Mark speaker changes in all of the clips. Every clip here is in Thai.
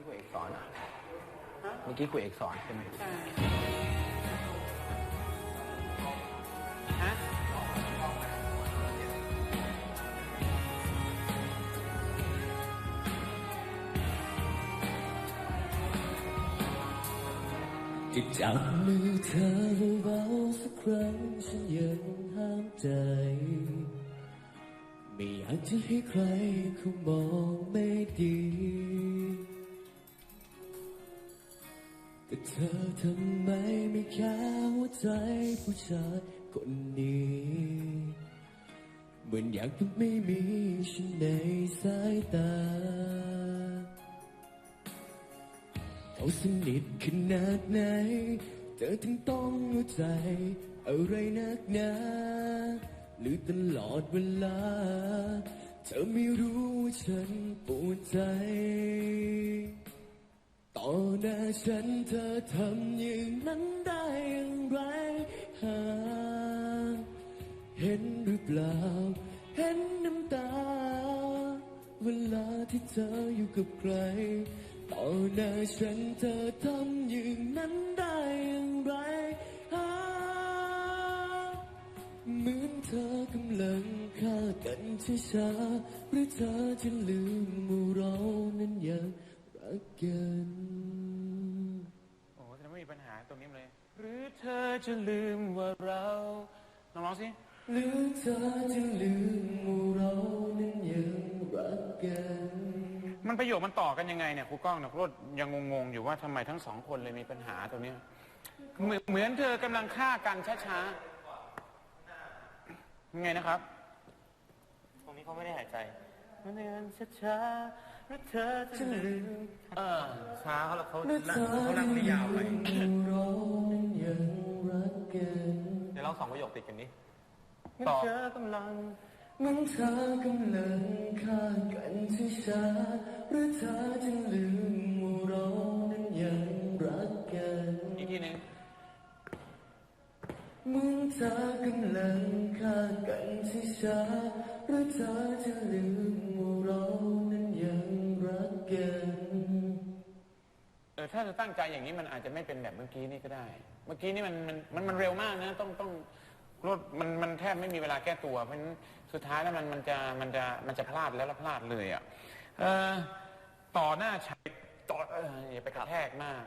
Speaker 1: กี้คุยเอกสอนอะเมื่อกี้คุยเอกสอนใช่ไหม
Speaker 2: ใช่ฮะ
Speaker 3: จะจับมือเธอเบาๆสักครั้งฉันยังห้ามใจ ไม่อยากจะให้ใครเขามองไม่ดี แต่เธอทำไมไม่แค่หัวใจผู้ชายคนนี้เหมือนอยากจะไม่มีฉันในสายตา เขาสนิทขนาดไหน เธอถึงต้องรู้ใจ อะไรนักหนาหรือตลอดเวลา เธอไม่รู้ว่าฉันปวดใจ ต่อหน้าฉันเธอทำอย่างนั้นได้อย่างไรหาเห็นหรือเปล่า เห็นน้ำตา เวลาที่เธออยู่กับใคร ต่อหน้าฉันเธอทำอย่างนั้นได้อย่างไรหาเหมือนเธอกำลังฆ่ากันช้าๆหรือเธอจะลืมว่าเรานั้นยังรั
Speaker 2: หรือเธอจะลืมว่าเราลองร้องสิ
Speaker 3: หรือเธอจะลืมว่าเรานั้นยังรักกัน
Speaker 2: มันประโยคมันต่อกันยังไงเนี่ยครูก้องเนี่ยครูโรดยังงงๆอยู่ว่าทำไมทั้งสองคนเลยมีปัญหาตรงเนี้ยเหมือนเหมือนเธอกำลังฆ่ากันช้าๆยังไงนะครับ
Speaker 4: ตรงนี้เขาไม่ได้หายใจมันเดินช้าๆ แล้วเธอจะลืม
Speaker 2: เออ
Speaker 4: ช้าเขาแล้วเขา
Speaker 3: หรือ
Speaker 4: นั่
Speaker 3: เธ
Speaker 4: ง
Speaker 3: อ
Speaker 4: เขานั่งไม่ยาวไป
Speaker 3: จะลืมว่าเรานั้นยังรักกัน
Speaker 4: เดี๋ยวเราสองประโยคติดกันนี้
Speaker 2: ต่อ
Speaker 4: เธอกำลัง
Speaker 3: เหมันเธอกำลังฆ่ากันช้าๆหรือเธอจะลืมว่าเรานั้นยังรักกัน
Speaker 2: อีกทีหนึ่ง
Speaker 3: เหมือนเธอกำลังฆ่ากันช้าๆหรือเธอจะลืม
Speaker 2: ถ้าจะตั้งใจอย่างนี้มันอาจจะไม่เป็นแบบเมื่อกี้นี่ก็ได้ เมื่อกี้นี่มันมันมันมันเร็วมากนะต้องต้องรถมันมันแทบไม่มีเวลาแก้ตัว เพราะฉะนั้นสุดท้ายแล้วมันมันจะมันจะมันจะพลาดแล้วแล้วพลาดเลยอะเออต่อหน้าใช้ต่อเอออย่าไปกระแทกมาก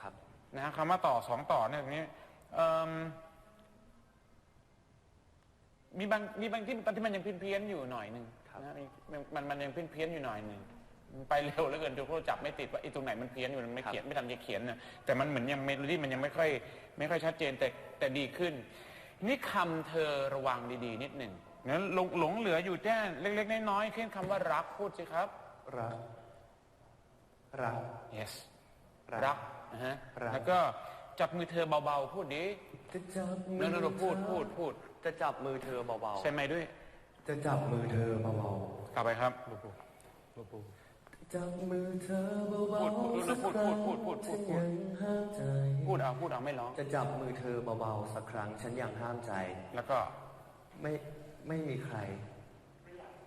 Speaker 4: ครับ
Speaker 2: นะฮะคำว่าต่อสองต่อเนี่ยตรงนี้เอิ่มมีบางมีบางที่ตอนที่มันยังเพี้ยนเพี้ยนๆอยู่หน่อยหนึ่ง
Speaker 4: ครับ
Speaker 2: นะมีมันมันยังเพี้ยนเพี้ยนๆอยู่หน่อยหนึ่งมัน ไปเร็วเหลือเกินจนพวกเราจับไม่ติดว่าไอ้ตรงไหนมันเพี้ยนอยู่มันไม่เขียนไม่ทันจะเขียนนะแต่มันเหมือนยังเมโลดี้มันยังไม่ค่อยไม่ค่อยชัดเจนแต่แต่ดีขึ้น นี่คำเธอระวังดีๆ นิดหนึ่งนั้นหลงหลงเหลืออยู่แค่เล็ก ๆ น้อยๆเช่นคำว่ารักพูดสิครับ
Speaker 4: รัก รัก
Speaker 2: yes
Speaker 4: รัก
Speaker 2: รักนะฮะ
Speaker 4: รัก
Speaker 2: แล้วก็จับมือเธอเบาๆ พูดดิ
Speaker 3: จะจับมื
Speaker 2: นั่นเราพูดพูดพูด
Speaker 4: จะจับมือเธอเบา
Speaker 2: ใช่ไหมด้วย
Speaker 3: จะจับมือเธอเบาก
Speaker 2: ลับไปครับ
Speaker 3: ๆ จับมือเธอเบา
Speaker 2: พูดพูด
Speaker 3: ๆสัก
Speaker 2: พูด
Speaker 3: ครั้ง
Speaker 2: พูดพูดพูดพูด
Speaker 3: ฉันยังห้ามใจ
Speaker 2: พูดเอาพูดเอาไม่ร้อง
Speaker 4: จะจับมือเธอเบาๆสักครั้ง ฉันยังห้ามใจ
Speaker 2: แล้วก็
Speaker 4: ไม่ไม่มีใคร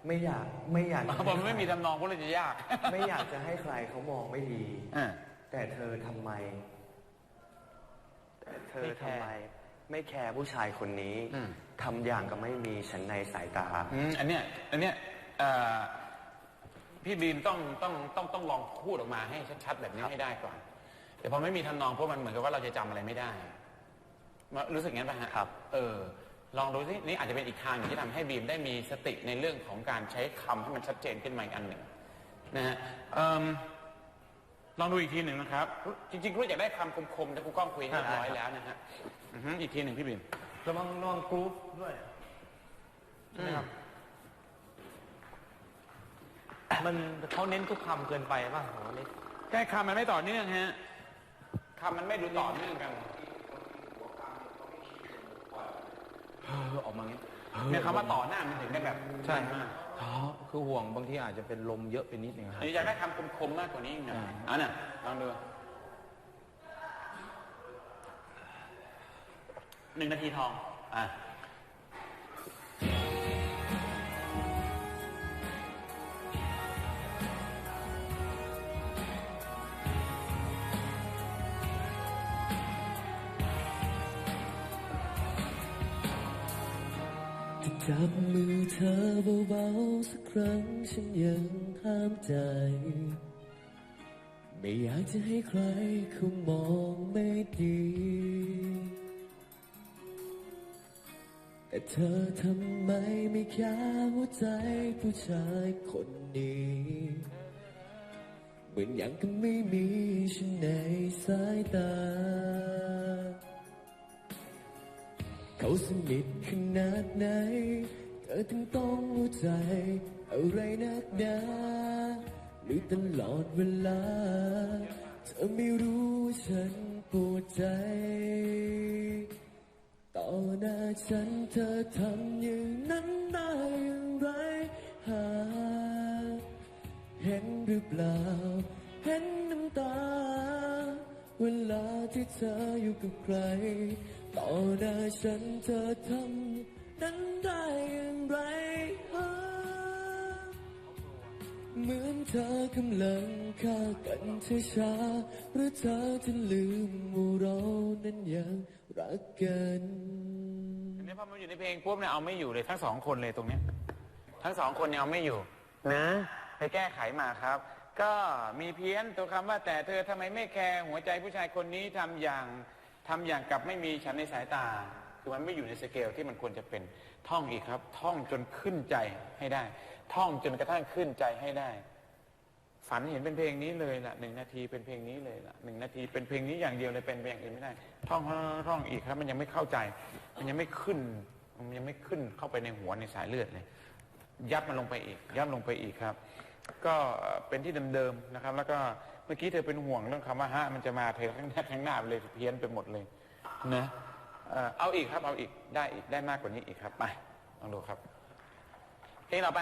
Speaker 4: ไม่อยากไม่อยาก
Speaker 2: บอกมันไม่มีทำนองพูดเลยจะยาก
Speaker 4: ไม่อยากจะให้ใครเขามองไม่ดี
Speaker 2: อ่า
Speaker 4: แต่เธอทำไม แต่เธอ
Speaker 2: ไม่แคร์
Speaker 4: ทำไม ไม่แคร์ผู้ชายคนนี้
Speaker 2: อืม
Speaker 4: ทำอย่างกับไม่มีฉันในสายตา
Speaker 2: อืมอันเนี้ยอันเนี้ยเอ่อ พี่บีมต้องต้องต้องต้องลองพูดออกมาให้ชัดๆแบบนี้ให้ได้ก่อน แต่พอไม่มีทำนองเพราะมันเหมือนกับว่าเราจะจำอะไรไม่ได้มารู้สึกงั้นป่ะฮะ
Speaker 4: ครับ
Speaker 2: เออ ลองดูสินี่อาจจะเป็นอีกทางหนึ่งที่ทำให้บีมได้มีสติในเรื่องของการใช้คำให้มันชัดเจนขึ้นมาอีกอันหนึ่งนะฮะเอิ่มลองดูอีกทีหนึ่งนะครับ จริงๆครูอยากได้คำคมๆแต่ครูก้องคุยให้เรียบร้อยแล้วนะฮะอือฮึอีกทีหนึ่งพี่บีม
Speaker 4: ระวังระวังกรุ๊ปด้วย
Speaker 2: ใช่ไหมครับ
Speaker 4: มันเขาเน้นทุกคำเกินไปป่ะผมว่านี่
Speaker 2: ใช่คำมันไม่ต่อเนื่องฮะคำมันไม่ดูต่อเนื่องกันเออออกมางี้เนี่ยคำว่าต่อหน้ามันถึงได้แบบ
Speaker 1: ใช่
Speaker 2: มาก
Speaker 1: ท้อคือห่วงบางทีอาจจะเป็นลมเยอะไปนิดนึงค
Speaker 2: อั
Speaker 1: รั
Speaker 2: น
Speaker 1: บ
Speaker 2: นี้อยากได้คำคมๆมากกว่านี้อีกหน่อย
Speaker 1: อ่า
Speaker 2: เอะน่ะลองดูหนึ่งนาทีทอง อะ
Speaker 3: จับมือเธอเบาๆสักครั้งฉันยังห้ามใจ ไม่อยากจะให้ใครเขามองไม่ดี แต่เธอทำไมไม่แค่หัวใจผู้ชายคนนี้เหมือนอย่างก็ไม่มีฉันในสายตา เขาสนิทขนาดไหน เธอถึงต้องรู้ใจ อะไรนักหนาหรือตลอดเวลา เธอไม่รู้ฉันปวดใจ ต่อหน้าฉันเธอทำอย่างนั้นได้อย่างไรหา เห็นหรือเปล่า เห็น เวลาที่เธออยู่กับใคร ต่อหน้าฉันเธอทำนั้นได้อย่างไรเหมือนเธอกำลังฆ่ากันช้าๆหรือเธอจะลืมว่าเรานั้นยังรักกัน
Speaker 2: อันนี้พอมันอยู่ในเพลงปุ๊บเนี่ยเอาไม่อยู่เลยทั้งสองคนเลยตรงเนี้ยทั้งสองคนเนี่ยเอาไม่อยู่นะไปแก้ไขมาครับ ก็มีเพี้ยนตัวคำว่า แต่เธอทำไมไม่แคร์หัวใจผู้ชายคนนี้ทำอย่างทำอย่างกับไม่มีฉันในสายตา คือมันไม่อยู่ในสเกลที่มันควรจะเป็นท่องอีกครับ ท่องจนขึ้นใจให้ได้ ท่องจนกระทั่งขึ้นใจให้ได้ ฝันเห็นเป็นเพลงนี้เลยล่ะหนึ่งนาทีเป็นเพลงนี้เลยล่ะหนึ่งนาทีเป็นเพลงนี้อย่างเดียวเลยเป็นเพลงอื่นไม่ได้ ท่องท่องอีกครับ มันยังไม่เข้าใจ มันยังไม่ขึ้น มันยังไม่ขึ้นเข้าไปในหัวในสายเลือดเลย ยัดมันลงไปอีก ยัดลงไปอีกครับ ก็เป็นที่เดิมๆนะครับ แล้วก็เมื่อกี้เธอเป็นห่วงเรื่องคำว่าฮะมันจะมาเธอข้างหน้าข้างหน้าไปเลยเพี้ยนไปหมดเลยนะเอ่อเอาอีกครับเอาอีกได้อีกได้มากกว่านี้อีกครับ ไปลองดูครับเพลงต่อไป